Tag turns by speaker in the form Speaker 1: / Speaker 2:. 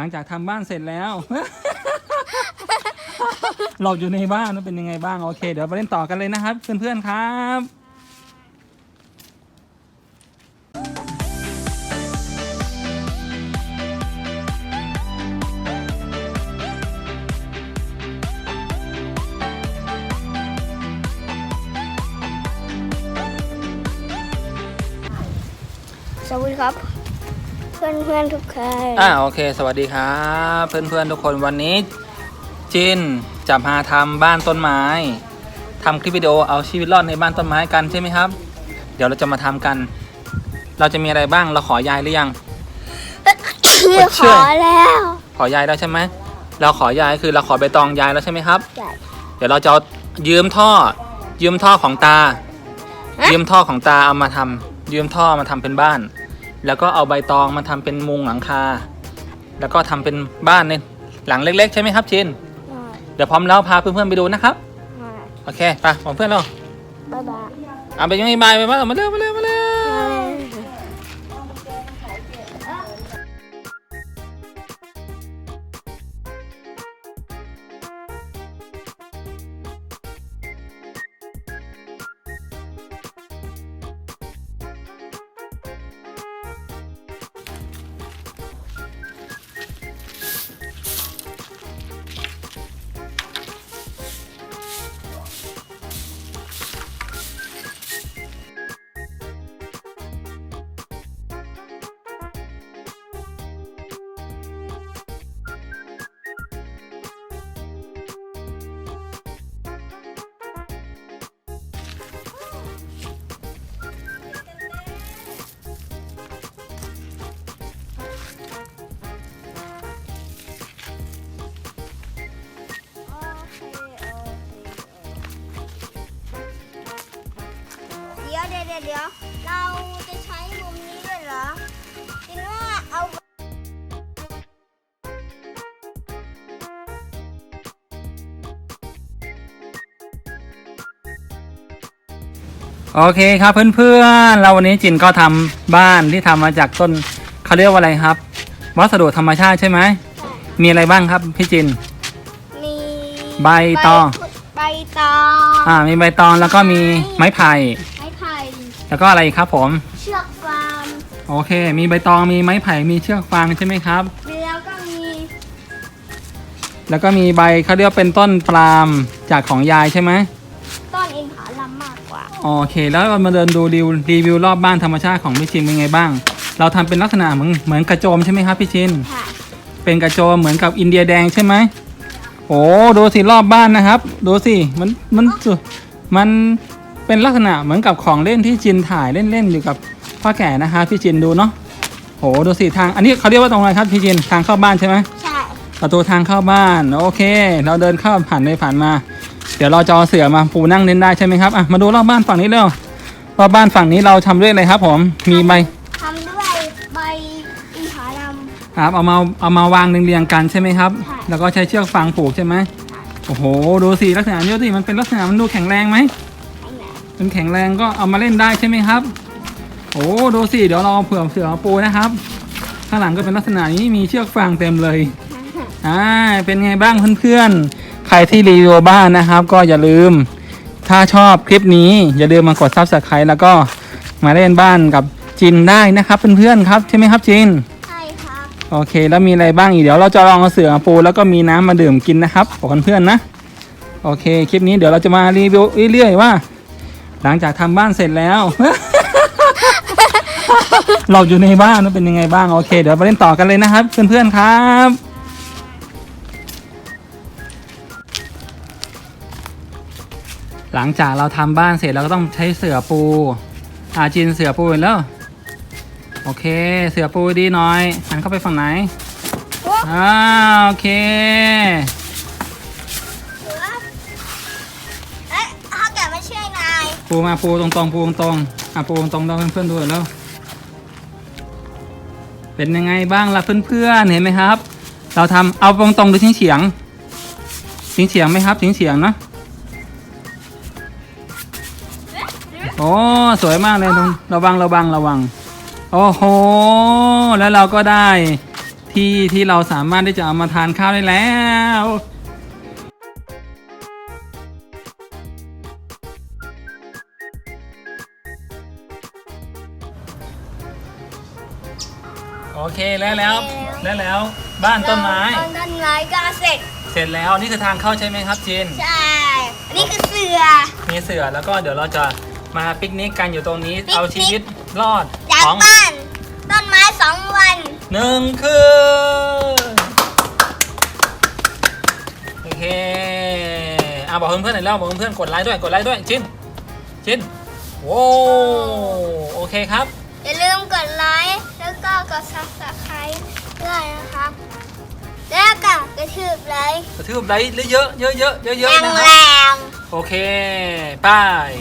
Speaker 1: ลังจากทำบ้านเสร็จแล้ว เราอยู่ในบ้านมันเป็นยังไงบ้างโอเค เดี๋ยวไปเล่นต่อกันเลยนะครับ เพื่อนๆครับ
Speaker 2: สวัสดีครับ เพื่อนเพื่อนๆทุกคน
Speaker 1: อ่าโอเค สวัสดีครับ เพื่อนๆทุกคนวันนี้ จินจะมาทำบ้านต้นไม้ทำคลิปวิดีโอเอาชีวิตรอดในบ้านต้นไม้กันใช่ไหมครับ เดี๋ยวเราจะมาทำกัน เราจะมีอะไรบ้างเราขอยายหรือยัง
Speaker 2: ชื่อ
Speaker 1: เชื่
Speaker 2: ข
Speaker 1: อ
Speaker 2: อแล้ว
Speaker 1: ขอยายแล้วใช่ไหมเราขอยายคือเราขอใบตองยายแล้วใช่ไหมครับ
Speaker 2: ใช่
Speaker 1: เดี๋ยวเราจะเอายืมท่อ ยืมท่อของตายืมท่อของตาเอามาทำยืมท่อมาทำเป็นบ้าน แล้วก็เอาใบตองมาทำเป็นมุงหลังคา แล้วก็ทำเป็นบ้านในหลังเล็ก ๆ ใช่ไหมครับชินเดี๋ยวพร้อมแล้วพาเพื่อนๆไปดูนะครับโอเคไปของเพื่อนเรา
Speaker 2: บ๊ายบาย
Speaker 1: เอาไปยังไงบายไปมามาเร็วมาเร็วมาเร็ว
Speaker 2: ยวเดี๋ยวเดี๋ยวเดี๋ยวเราจะใช้มุมนี้ด้วยเหรอคิดว่าเอา
Speaker 1: โอเคครับเพื่อนๆ เราวันนี้จินก็ทำบ้านที่ทำมาจากต้นเขาเรียกว่าอะไรครับ วัสดุธรรมชาติใช่ไหม มีอะไรบ้างครับพี่จิน
Speaker 2: มี
Speaker 1: ใบตอง
Speaker 2: ใบตอง
Speaker 1: อ่า มีใบตองแล้วก็มีไม้ไผ่
Speaker 2: ไม้ไผ่
Speaker 1: แล้วก็อะไรอีกครับผม
Speaker 2: เชือกฟาง
Speaker 1: โอเค มีใบตองมีไม้ไผ่มีเชือกฟางใช่ไหมครับ
Speaker 2: แล้วก็มี
Speaker 1: แล้วก็มีใบเขาเรียกว่าเป็นต้นปาล์มจากของยายใช่ไหม
Speaker 2: ต้นอินทผลัมมากกว่า
Speaker 1: โอเค แล้วเรามาเดินดูรีวิวรีวิวรอบบ้านธรรมชาติของพี่ชินเป็นไงบ้าง เราทำเป็นลักษณะเหมือนเหมือนกระโจมใช่ไหมครับพี่ชิน
Speaker 2: ค่ะ
Speaker 1: เป็นกระโจมเหมือนกับอินเดียแดงใช่ไหม โอ้ดูสิรอบบ้านนะครับ ดูสิ มัน มันสุมัน เป็นลักษณะเหมือนกับของเล่นที่จินถ่ายเล่นๆอยู่กับพ่อแก่นะคะพี่จินดูเนาะโหดูสิทาง อันนี้เขาเรียกว่าตรงอะไรครับพี่จินทางเข้าบ้านใช่ไหม
Speaker 2: ใช่
Speaker 1: ประตูทางเข้าบ้านโอเค เราเดินเข้าผ่านไปผ่านมา เดี๋ยวเราจะเอาเสือมาปูนั่งเล่นได้ใช่ไหมครับอะมาดูรอบบ้านฝั่งนี้เร็วรอบบ้านฝั่งนี้เราทำด้วยอะไรครับ ผมมีใบ
Speaker 2: ทำด้วยใบอินทผลัม
Speaker 1: ครับเอามาเอามาวางเรียงๆกันใช่ไหมครับ
Speaker 2: ค่ะ
Speaker 1: แล้วก็ใช้เชือกฟางผูกใช่ไหมโอ้โหดูสิลักษณะนี้สิมันเป็นลักษณะมันดูแข็งแรงไหม
Speaker 2: อันไหน
Speaker 1: มันแข็งแรงก็เอามาเล่นได้ใช่ไหมครับ โอ้ดูสิเดี๋ยวเราเอาเผื่อเสือมาปูนะครับ ข้างหลังก็เป็นลักษณะนี้มีเชือกฟางเต็มเลยอ่าเป็นไงบ้างเพื่อนๆ ใครที่รีวิวบ้านนะครับ ก็อย่าลืม ถ้าชอบคลิปนี้อย่าลืมมากดซับสไครต์แล้วก็มาเล่นบ้านกับจินได้นะครับเพื่อนๆครับใช่ไหมครับจิน
Speaker 2: ใช่ครับ
Speaker 1: โอเค แล้วมีอะไรบ้างอีกเดี๋ยวเราจะลองเอาเสือมาปูแล้วก็มีน้ำมาดื่มกินนะครับบอกเพื่อนๆนะ โอเค คลิปนี้เดี๋ยวเราจะมารีวิวเรื่อยๆว่า หลังจากทำบ้านเสร็จแล้ว เราอยู่ในบ้านมันเป็นยังไงบ้างโอเค เดี๋ยวมาเล่นต่อกันเลยนะครับ เพื่อนๆครับหลังจากเราทำบ้านเสร็จเราก็ต้องใช้เสือปูอาจินเสือปูเห็นแล้ว โอเค เสือปูดีหน่อยหันเข้าไปฝั่งไหน
Speaker 2: โอ้
Speaker 1: อ่าโอเค ปูมาปูตรงๆปูตรงๆอะปูตรงๆเราเพื่อนๆดูแล้วเป็นยังไงบ้างล่ะเพื่อนๆเห็นไหมครับ เราทำเอาตรงๆหรือเฉียงๆเฉียงไหมครับเฉียงๆนะโอ้สวยมากเลยตรงระวังระวังระวังโอ้โหแล้วเราก็ได้ที่ที่เราสามารถที่จะเอามาทานข้าวได้แล้ว โอเคแล้วแล้วแล้วแล้วบ้านต้นไม้
Speaker 2: ต้นต้นไม้ก็เสร็จ
Speaker 1: เสร็จแล้วนี่คือทางเข้าใช่ไหมครับจิน
Speaker 2: ใช่อันนี้คือเสือ
Speaker 1: มีเสือแล้วก็เดี๋ยวเราจะมาปิกนิกกันอยู่ตรงนี้
Speaker 2: ปิกนิก
Speaker 1: เอาชีวิตรอด
Speaker 2: จาก
Speaker 1: ของ
Speaker 2: บ้านต้นไม้สองวัน
Speaker 1: หนึ่งคืนโอเคอะบอกเพื่อนๆหน่อยแล้วบอกเพื่อนๆกดไลค์ด้วยกดไลค์ด้วยจินจินโว้โอเคครับ
Speaker 2: อย่าลืมกดไลค์ แล้วก็กด subscribe ด้วยนะครับ แล้วก็กระทืบไลค์
Speaker 1: กระทืบไลค์เยอะๆเยอะๆเยอะๆ
Speaker 2: แร
Speaker 1: นะ
Speaker 2: ง
Speaker 1: ค
Speaker 2: แร
Speaker 1: รับ
Speaker 2: ง
Speaker 1: โอเคบาย